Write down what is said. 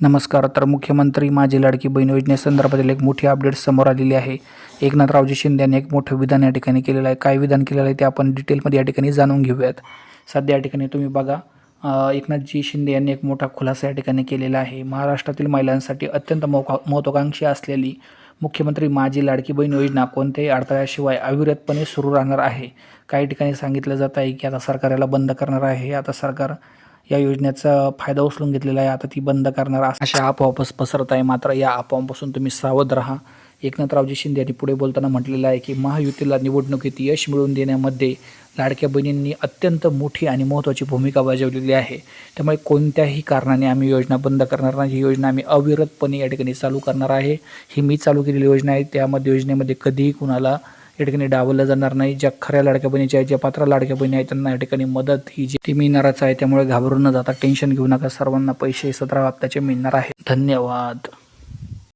नमस्कार तर मुख्यमंत्री माझी लाडकी बहीण योजनेसंदर्भातील एक मोठी अपडेट समोर आलेली आहे. एकनाथरावजी शिंदे यांनी एक मोठं विधान या ठिकाणी केलेलं आहे. काय विधान केलेलं आहे ते आपण डिटेलमध्ये या ठिकाणी जाणून घेऊयात. सध्या या ठिकाणी तुम्ही बघा एकनाथजी शिंदे यांनी एक मोठा खुलासा या ठिकाणी केलेला आहे. महाराष्ट्रातील महिलांसाठी अत्यंत मोका महत्त्वाकांक्षी असलेली मुख्यमंत्री माझी लाडकी बहीण योजना कोणत्याही अडथळ्याशिवाय अविरतपणे सुरू राहणार आहे. काही ठिकाणी सांगितलं जात आहे की आता सरकार याला बंद करणार आहे. आता सरकार या योजनेचा फायदा उचलून घेतलेला आहे. आता ती बंद करणार अशा आपोआपच पसरत आहे. मात्र या अफवांपासून तुम्ही सावध राहा. एकनाथरावजी शिंदे यांनी पुढे बोलताना म्हटलेलं आहे की महायुतीला निवडणुकीत यश मिळवून देण्यामध्ये लाडक्या बहिणींनी अत्यंत मोठी आणि महत्त्वाची भूमिका बजावलेली आहे. त्यामुळे कोणत्याही कारणाने आम्ही योजना बंद करणार नाही. ही योजना आम्ही अविरतपणे या ठिकाणी चालू करणार आहे. ही मी चालू केलेली योजना आहे. त्यामध्ये योजनेमध्ये कधीही कुणाला या ठिकाणी डावलं जाणार नाही. ज्या खऱ्या लाडक्या बहिणीच्या आहेत ज्या पात्र लाडक्या बहिणी आहेत त्यांना या ठिकाणी मदत ही जी ती मिळणारच आहे. त्यामुळे घाबरून न जाता टेन्शन घेऊ नका. सर्वांना पैसे सतरा हप्त्याचे मिळणार आहे. धन्यवाद.